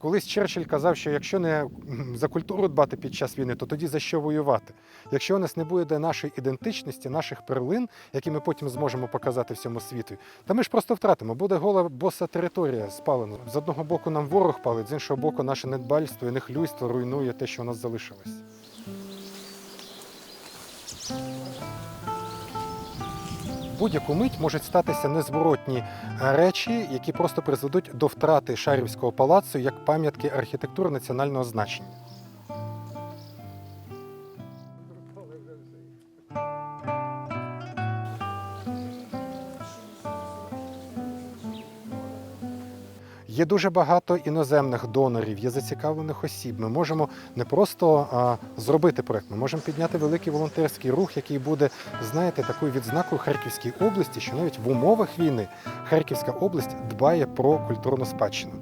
Колись Черчилль казав, що якщо не за культуру дбати під час війни, то тоді за що воювати? Якщо у нас не буде нашої ідентичності, наших перлин, які ми потім зможемо показати всьому світу, то ми ж просто втратимо. Буде гола боса територія спалена. З одного боку нам ворог палить, з іншого боку, наше недбальство і нехлюйство руйнує те, що у нас залишилось. Будь-яку мить можуть статися незворотні е, речі, які просто призведуть до втрати Шарівського палацу як пам'ятки архітектури національного значення. Є дуже багато іноземних донорів, є зацікавлених осіб. Ми можемо не просто а, зробити проект, ми можемо підняти великий волонтерський рух, який буде, знаєте, такою відзнакою Харківській області, що навіть в умовах війни Харківська область дбає про культурну спадщину.